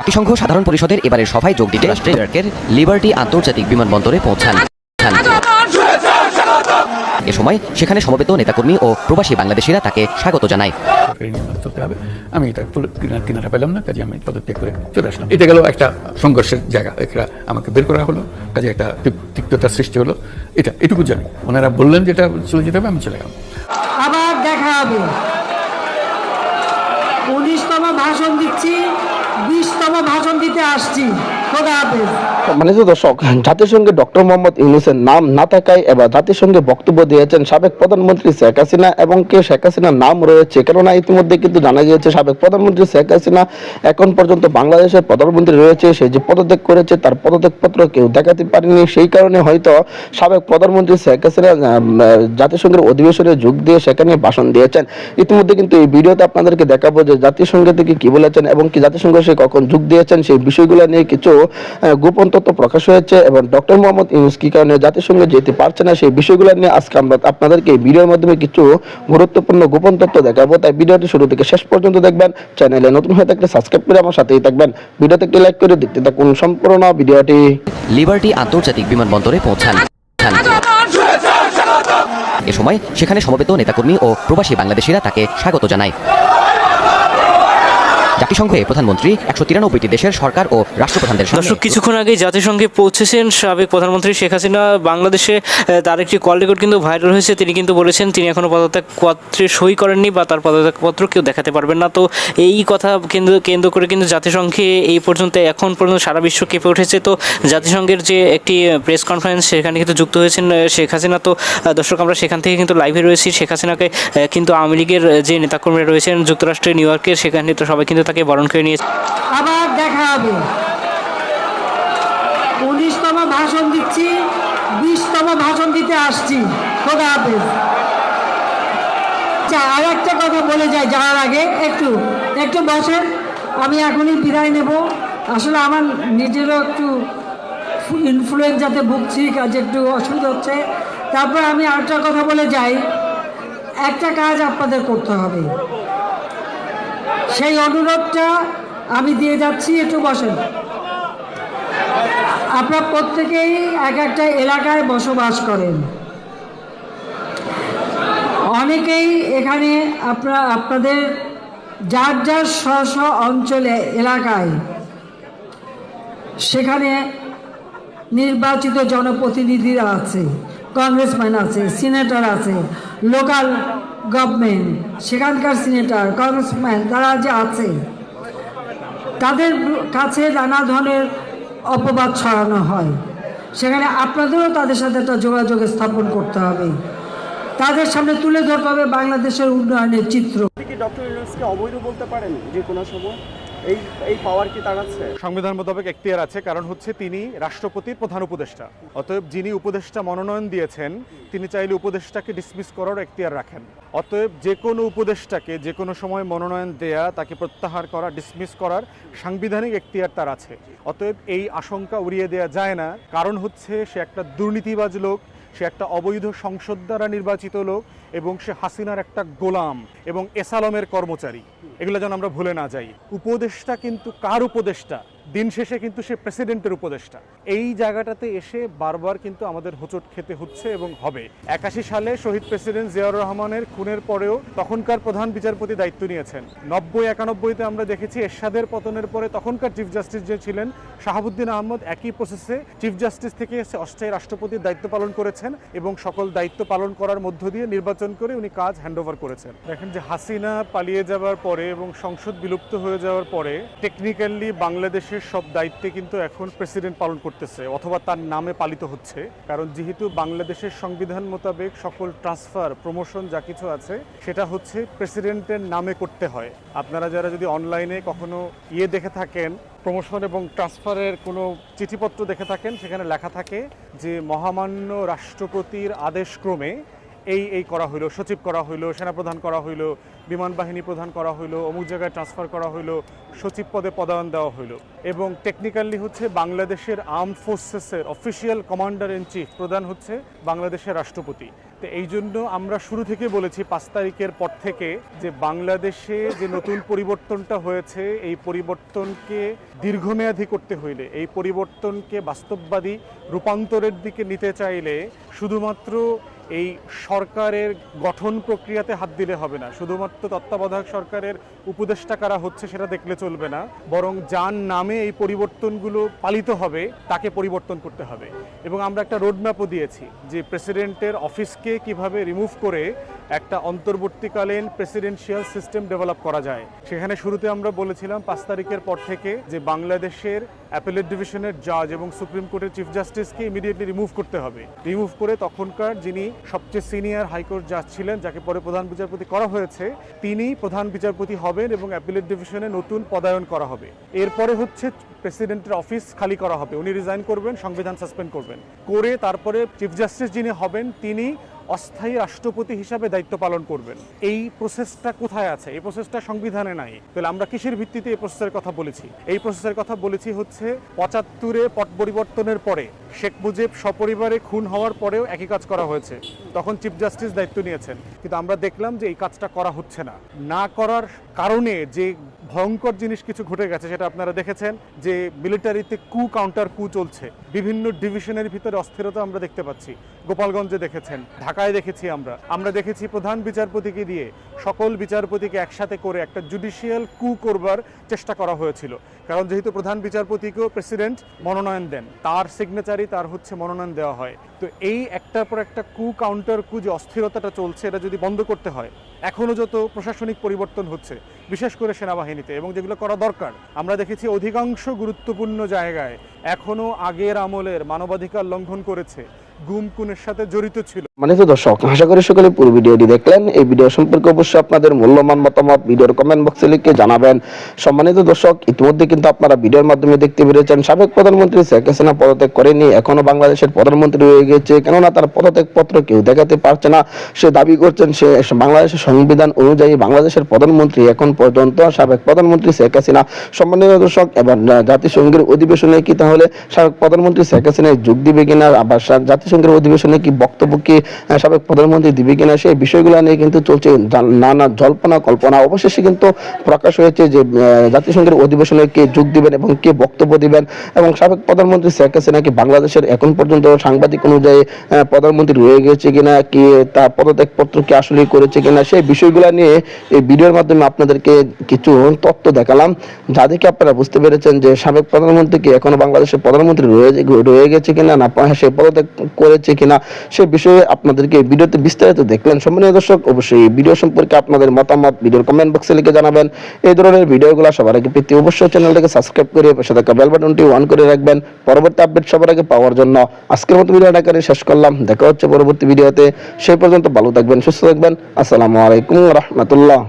জাতিসংঘ সাধারণ পরিষদের এবারের সভায় যোগ দিতে রাষ্ট্রের লিবার্টি আন্তর্জাতিক বিমানবন্দরে পৌঁছান। এ সময় সেখানে সমবেত নেতাকর্মী ও প্রবাসী বাংলাদেশিরা তাকে স্বাগত জানায়। আমি এটা কিনারা পেলাম না কাজে আমি পদত্যাগ করে চলে আসলাম। এটা গেল একটা সংঘর্ষের জায়গা। এটা আমাকে বের করা হলো কাজে একটা তিক- তিক্ততার সৃষ্টি হলো। এটা এটুকু জানি। ওনারা বললেন যেটা চলে যেতে হবে আমি চলে গেলাম। আবার দেখা হবে। উনিশতম ভাষণ দিচ্ছি। বিশতম ভাষণ দিতে আসছি। মানে যে দর্শক, জাতিসংঘে ডক্টর মোহাম্মদ ইউনুসের নাম না থাকায় এবার জাতিসংঘে বক্তব্য দিয়েছেন সাবেক প্রধানমন্ত্রী শেখ হাসিনা এবং কে শেখ হাসিনার নাম রয়েছে কেননা ইতিমধ্যে কিন্তু জানা গিয়েছে সাবেক প্রধানমন্ত্রী শেখ হাসিনা এখন পর্যন্ত বাংলাদেশের প্রধানমন্ত্রী রয়েছে। সে যে পদত্যাগ করেছে, তার পদত্যাগপত্র কেউ দেখাতে পারেনি। সেই কারণে হয়তো সাবেক প্রধানমন্ত্রী শেখ হাসিনা জাতিসংঘের অধিবেশনে যোগ দিয়ে সেখানে ভাষণ দিয়েছেন। ইতিমধ্যে কিন্তু এই ভিডিওতে আপনাদেরকে দেখাবো যে জাতিসংঘ থেকে কি বলেছেন এবং কি জাতিসংঘ সে কখন যোগ দিয়েছেন সেই বিষয়গুলো নিয়ে কিছু গোপন তথ্য প্রকাশ হয়েছে এবং ডক্টর মোহাম্মদ ইউনুস কি কারণে জাতিসংঘে যেতে পারছে না সেই বিষয়গুলো নিয়ে আজকে আমরা আপনাদেরকে এই ভিডিওর মাধ্যমে কিছু গুরুত্বপূর্ণ গোপন তথ্য দেখাবো। তাই ভিডিওটি শুরু থেকে শেষ পর্যন্ত দেখবেন। চ্যানেলে নতুন হয়ে থাকলে সাবস্ক্রাইব করে আমার সাথেই থাকবেন। ভিডিওতে একটি লাইক করে দেখতে থাকুন সম্পূর্ণ ভিডিওটি। লিবার্টি আন্তর্জাতিক বিমানবন্দরে পৌঁছান। এ সময় সেখানে সমবেত নেতাকর্মী ও প্রবাসী বাংলাদেশিরা তাকে স্বাগত জানায়। জাতিসংঘে প্রধানমন্ত্রী একশো তিরানব্বইটি দেশের সরকার ও রাষ্ট্রপ্রধানদের দর্শক, কিছুক্ষণ আগে জাতিসংঘে পৌঁছেছেন সাবেক প্রধানমন্ত্রী শেখ হাসিনা। বাংলাদেশে তার একটি কল রেকর্ড কিন্তু ভাইরাল হয়েছে। তিনি কিন্তু বলেছেন, তিনি এখনও পদত্যাগ পত্রে সই করেননি বা তার পদত্যাগপত্র কেউ দেখাতে পারবেন না। তো এই কথা কেন্দ্র কেন্দ্র করে কিন্তু জাতিসংঘে এই পর্যন্ত, এখন পর্যন্ত সারা বিশ্ব কেঁপে উঠেছে। তো জাতিসংঘের যে একটি প্রেস কনফারেন্স, সেখানে কিন্তু যুক্ত হয়েছেন শেখ হাসিনা। তো দর্শক, আমরা সেখান থেকে কিন্তু লাইভে রয়েছি। শেখ হাসিনাকে কিন্তু আওয়ামী লীগের যে নেতাকর্মীরা রয়েছেন, যুক্তরাষ্ট্রের, নিউ ইয়র্কের, সেখানে তো সবাই কিন্তু তাকে বরণ করে নিয়েছে। আবার দেখা হবে। উনিশতম ভাষণ দিচ্ছি, বিশতম ভাষণ দিতে আসছি। খোদা হাফেজ। আচ্ছা আর একটা কথা বলে যাই যাওয়ার আগে। একটু একটু বসেন, আমি এখনই বিদায় নেব। আসলে আমার নিজেরও একটু ইনফ্লুয়েঞ্জাতে ভুগছি, কাজে একটু অসুবিধা হচ্ছে। তারপর আমি আরেকটা কথা বলে যাই। একটা কাজ আপনাদের করতে হবে। সেই অনুরোধটা আমি দিয়ে যাচ্ছি, একটু বসেন। আপনার প্রত্যেকেই এক একটা এলাকায় বসবাস করেন। অনেকেই এখানে আপনার, আপনাদের যার যার স্ব অঞ্চলে, এলাকায়, সেখানে নির্বাচিত জনপ্রতিনিধিরা আছে কংগ্রেসম্যান আছে সিনেটর আছে লোকাল গভর্নমেন্ট সেখানকার সিনেটর কংগ্রেসম্যান তারা যে আছে, তাদের কাছে নানা ধরনের অপবাদ ছড়ানো হয়। সেখানে আপনাদেরও তাদের সাথে একটা যোগাযোগ স্থাপন করতে হবে। তাদের সামনে তুলে ধরতে হবে বাংলাদেশের উন্নয়নের চিত্র। অবৈধ বলতে পারেন যে কোনো সময়? এই এই পাওয়ার কি তার আছে? সংবিধান মোতাবেক এখতিয়ার আছে, কারণ হচ্ছে তিনি রাষ্ট্রপতির প্রধান উপদেষ্টা। অতএব যিনি উপদেষ্টা মনোনয়ন দিয়েছেন, তিনি চাইলে উপদেষ্টাকে ডিসমিস করার এখতিয়ার রাখেন। অতএব যে কোনো উপদেষ্টাকে যে কোনো সময় মনোনয়ন দেয়া, তাকে প্রত্যাহার করা ডিসমিস করার সাংবিধানিক এখতিয়ার তার আছে। অতএব এই আশঙ্কা উড়িয়ে দেওয়া যায় না। কারণ হচ্ছে সে একটা দুর্নীতিবাজ লোক, সে একটা অবৈধ সংসদ দ্বারা নির্বাচিত লোক এবং সে হাসিনার একটা গোলাম এবং এসালমের কর্মচারী। এগুলো যেন আমরা ভুলে না যাই। উপদেষ্টা কিন্তু কার উপদেষ্টা? দিন শেষে কিন্তু সে প্রেসিডেন্টের উপদেষ্টা। এই জায়গাটাতে এসে বারবার কিন্তু আমাদের হোঁচট খেতে হচ্ছে এবং হবে। একাশি সালে শহীদ প্রেসিডেন্ট জিয়াউর রহমানের খুনের পরেও তখনকার প্রধান বিচারপতি দায়িত্ব নিয়েছেন। নব্বই, একানব্বইতে আমরা দেখেছি এরশাদের পতনের পরে তখনকার চিফ জাস্টিস যে ছিলেন, শাহাবুদ্দিন আহমদ একই প্রসেসে চিফ জাস্টিস থেকে এসে অস্থায়ী রাষ্ট্রপতির দায়িত্ব পালন করেছেন এবং সকল দায়িত্ব পালন করার মধ্য দিয়ে নির্বাচন করে উনি কাজ হ্যান্ডওভার করেছেন। দেখেন যে হাসিনা পালিয়ে যাওয়ার পরে এবং সংসদ বিলুপ্ত হয়ে যাওয়ার পরে টেকনিক্যালি বাংলাদেশের সব দায়িত্বে কিন্তু এখন প্রেসিডেন্ট পালন করতেছে, অথবা তার নামে পালিত হচ্ছে। কারণ যেহেতু বাংলাদেশের সংবিধান মোতাবেক সকল ট্রান্সফার, প্রমোশন যা কিছু আছে, সেটা হচ্ছে প্রেসিডেন্টের নামে করতে হয়। আপনারা যারা যদি অনলাইনে কখনো ইয়ে দেখে থাকেন, প্রমোশন এবং ট্রান্সফারের কোনো চিঠিপত্র দেখে থাকেন, সেখানে লেখা থাকে যে, মহামান্য রাষ্ট্রপতির আদেশক্রমে এই এই করা হইল, সচিব করা হইল, সেনাপ্রধান করা হইল, বিমান বাহিনী প্রধান করা হইল, অমুক জায়গায় ট্রান্সফার করা হইল, সচিব পদে পদায়ন দেওয়া হইল। এবং টেকনিক্যালি হচ্ছে বাংলাদেশের আর্ম ফোর্সেসের অফিসিয়াল কমান্ডার ইন চিফ প্রধান হচ্ছে বাংলাদেশের রাষ্ট্রপতি। তো এই জন্য আমরা শুরু থেকে বলেছি পাঁচ তারিখের পর থেকে যে বাংলাদেশে যে নতুন পরিবর্তনটা হয়েছে, এই পরিবর্তনকে দীর্ঘমেয়াদী করতে হইলে, এই পরিবর্তনকে বাস্তববাদী রূপান্তরের দিকে নিতে চাইলে শুধুমাত্র এই সরকারের গঠন প্রক্রিয়াতে হাত দিলে হবে না। শুধুমাত্র তত্ত্বাবধায়ক সরকারের উপদেষ্টা কারা হচ্ছে সেটা দেখলে চলবে না। বরং যার নামে এই পরিবর্তনগুলো পালিত হবে, তাকে পরিবর্তন করতে হবে। এবং আমরা একটা রোডম্যাপও দিয়েছি যে প্রেসিডেন্টের অফিসকে কীভাবে রিমুভ করে একটা অন্তর্বর্তীকালীন প্রেসিডেন্সিয়াল সিস্টেম ডেভেলপ করা যায়। সেখানে শুরুতে আমরা বলেছিলাম পাঁচ তারিখের পর থেকে যে বাংলাদেশের অ্যাপেলেট ডিভিশনের জাজ এবং সুপ্রিম কোর্টের চিফ জাস্টিসকে ইমিডিয়েটলি রিমুভ করতে হবে। রিমুভ করে তখনকার যিনি সবচেয়ে সিনিয়র হাইকোর্ট জাজ ছিলেন, যাকে পরে প্রধান বিচারপতি করা হয়েছে, তিনি প্রধান বিচারপতি হবেন এবং অ্যাপেলেট ডিভিশনে নতুন পদায়ন করা হবে। এরপরে হচ্ছে প্রেসিডেন্টের অফিস খালি করা হবে। উনি রিজাইন করবেন, সংবিধান সাসপেন্ড করবেন। করে তারপরে চিফ জাস্টিস যিনি হবেন, তিনি অস্থায়ী রাষ্ট্রপতি হিসাবে দায়িত্ব পালন করবেন। এই প্রসেসটা কোথায় আছে? এই প্রসেসটা সংবিধানে নাই। তাহলে আমরা কিসের ভিত্তিতে এই প্রসেসের কথা বলেছি? এই প্রসেসের কথা বলেছি হচ্ছে পঁচাত্তরে পট পরিবর্তনের পরে শেখ মুজিব সপরিবারে খুন হওয়ার পরেও একই কাজ করা হয়েছে। তখন চিফ জাস্টিস দায়িত্ব নিয়েছেন। কিন্তু আমরা দেখলাম যে এই কাজটা করা হচ্ছে না। না করার কারণে যে ভয়ঙ্কর জিনিস কিছু ঘটে গেছে, সেটা আপনারা দেখেছেন যে মিলিটারিতে কু কাউন্টার কু চলছে। বিভিন্ন ডিভিশনের ভিতরে অস্থিরতা আমরা দেখতে পাচ্ছি। গোপালগঞ্জে দেখেছেন, ঢাকায় দেখেছি আমরা। আমরা দেখেছি প্রধান বিচারপতিকে দিয়ে সকল বিচারপতিকে একসাথে করে একটা জুডিশিয়াল কু করবার চেষ্টা করা হয়েছিল। কারণ যেহেতু প্রধান বিচারপতিকেও প্রেসিডেন্ট মনোনয়ন দেন, তার সিগনেচারই তার হচ্ছে মনোনয়ন দেওয়া হয়। তো এই একটার পর একটা কু কাউন্টার কু যে অস্থিরতাটা চলছে, এটা যদি বন্ধ করতে হয় এখনও যত প্রশাসনিক পরিবর্তন হচ্ছে, বিশেষ করে সেনাবাহিনীতে এবং যেগুলো করা দরকার, আমরা দেখেছি অধিকাংশ গুরুত্বপূর্ণ জায়গায় এখনও আগের আমলের মানবাধিকার লঙ্ঘন করেছে। গুম খুনের সাথে জড়িত ছিল। মানিত দর্শক, আশা করি সকলে পুরো ভিডিওটি দেখলেন। এই ভিডিও সম্পর্কে অবশ্যই আপনাদের মূল্যবান মতামত ভিডিওর কমেন্ট বক্সে লিখে জানাবেন। সম্মানিত দর্শক, ইতিমধ্যে কিন্তু আপনারা ভিডিওর মাধ্যমে দেখতে পেরেছেন, সাবেক প্রধানমন্ত্রী শেখ হাসিনা পদত্যাগ করেনি এখনও বাংলাদেশের প্রধানমন্ত্রী গেছে কেননা তার পদত্যাগ পত্র কেউ দেখাতে পারছে না। সে দাবি করছেন, সে বাংলাদেশের সংবিধান অনুযায়ী বাংলাদেশের প্রধানমন্ত্রী এখন পর্যন্ত সাবেক প্রধানমন্ত্রী শেখ হাসিনা। সম্মানিত দর্শক, এবার জাতিসংঘের অধিবেশনে কি তাহলে সাবেক প্রধানমন্ত্রী শেখ হাসিনা যোগ দিবে কিনা, আবার জাতিসংঘের অধিবেশনে কি বক্তব্য কি সাবেক প্রধানমন্ত্রী দিবে কিনা সেই বিষয়গুলো নিয়ে কিন্তু চলছে নানা জল্পনা কল্পনা। অবশেষে কিন্তু প্রকাশ হয়েছে যে জাতিসংঘের অধিবেশনে কে যোগ দিবেন এবং কে বক্তব্য দিবেন এবং সাবেক প্রধানমন্ত্রী শেখ হাসিনা কি বাংলাদেশের এখন পর্যন্ত সাংবাদিক অনুযায়ী প্রধানমন্ত্রী রয়ে গেছে কিনা, কি তার পদত্যাগ পত্র কি আসলে করেছে কিনা সেই বিষয়গুলো নিয়ে এই ভিডিওর মাধ্যমে আপনাদেরকে কিছু তথ্য দেখালাম, যা দেখে আপনারা বুঝতে পেরেছেন যে সাবেক প্রধানমন্ত্রী কি এখনও বাংলাদেশের প্রধানমন্ত্রী রয়ে রয়ে গেছে কিনা, না সে পদত্যাগ করেছে কিনা সে বিষয়ে আপনাদেরকে ভিডিওতে বিস্তারিত দেখলেন সম্মানীয় দর্শক, অবশ্যই এই ভিডিও সম্পর্কে আপনাদের মতামত ভিডিওর কমেন্ট বক্সে লিখে জানাবেন। এই ধরনের ভিডিওগুলো সবার আগে পেতে অবশ্যই চ্যানেলটাকে সাবস্ক্রাইব করে পাশে থাকা বেল বাটনটি অন করে রাখবেন। পরবর্তী আপডেট সবার আগে পাওয়ার জন্য আজকের মতো ভিডিও করে শেষ করলাম। দেখা হচ্ছে পরবর্তী ভিডিওতে সেই পর্যন্ত ভালো থাকবেন, সুস্থ থাকবেন। আসসালামু আলাইকুম রহমতুল্লাহ।